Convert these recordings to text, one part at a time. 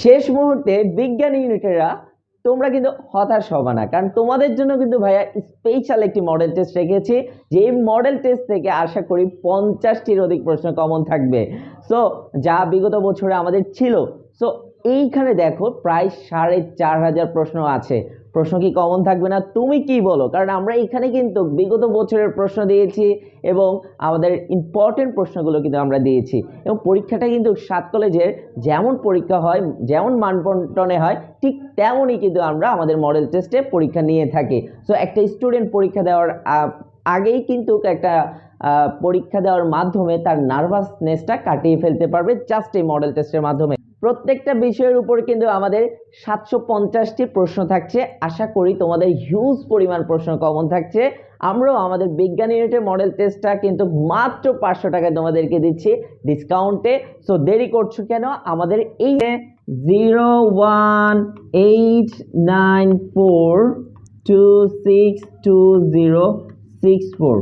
শেষ মুহূর্তে বিজ্ঞান ইউনিটেরা তোমরা কিন্তু হতাশ হবে না। কারণ তোমাদের জন্য কিন্তু ভাইয়া স্পেশাল একটি মডেল টেস্ট রেখেছি। যে এই মডেল টেস্ট থেকে আশা করি পঞ্চাশটির অধিক প্রশ্ন কমন থাকবে। সো যা বিগত বছরে আমাদের ছিল। সো এইখানে দেখো প্রায় সাড়ে চার হাজার প্রশ্ন আছে। প্রশ্ন কি কমন থাকবে না? তুমি কি বলো? কারণ আমরা এখানে কিন্তু বিগত বছরের প্রশ্ন দিয়েছি এবং আমাদের ইম্পর্টেন্ট প্রশ্নগুলো কিন্তু আমরা দিয়েছি। এবং পরীক্ষাটা কিন্তু সাত কলেজের যেমন পরীক্ষা হয়, যেমন মানবন্টনে হয়, ঠিক তেমনই কিন্তু আমরা আমাদের মডেল টেস্টে পরীক্ষা নিয়ে থাকি। সো একটা স্টুডেন্ট পরীক্ষা দেওয়ার আগেই কিন্তু একটা পরীক্ষা দেওয়ার মাধ্যমে তার নার্ভাসনেসটা কাটিয়ে ফেলতে পারবে জাস্ট এই মডেল টেস্টের মাধ্যমে। প্রত্যেকটা বিষয়ের উপর কিন্তু আমাদের সাতশো পঞ্চাশটি প্রশ্ন থাকছে। আশা করি তোমাদের হিউজ পরিমাণ প্রশ্ন কমন থাকছে। আমরাও আমাদের বিজ্ঞান ইউনিটের মডেল টেস্টটা কিন্তু মাত্র পাঁচশো টাকায় তোমাদেরকে দিচ্ছি ডিসকাউন্টে সো দেরি করছ কেন? আমাদের এই zero one eight nine four two six two zero six four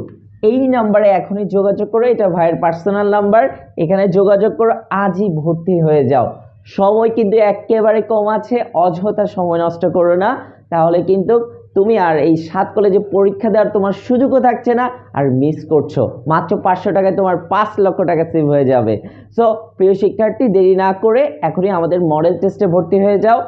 এই নাম্বারে এখনই যোগাযোগ করো, এটা ভাইয়ের পার্সোনাল নাম্বার এখানে যোগাযোগ করো, আজই ভর্তি হয়ে যাও। সময় কিন্তু একেবারে কম আছে, অযথা সময় নষ্ট করো না। তাহলে কিন্তু তুমি আর এই সাত কলেজে পরীক্ষা দেওয়ার তোমার সুযোগও থাকছে না, আর মিস করছ। মাত্র পাঁচশো টাকায় তোমার পাঁচ লক্ষ টাকা সেভ হয়ে যাবে। সো প্রিয় শিক্ষার্থী, দেরি না করে এখনই আমাদের মডেল টেস্টে ভর্তি হয়ে যাও।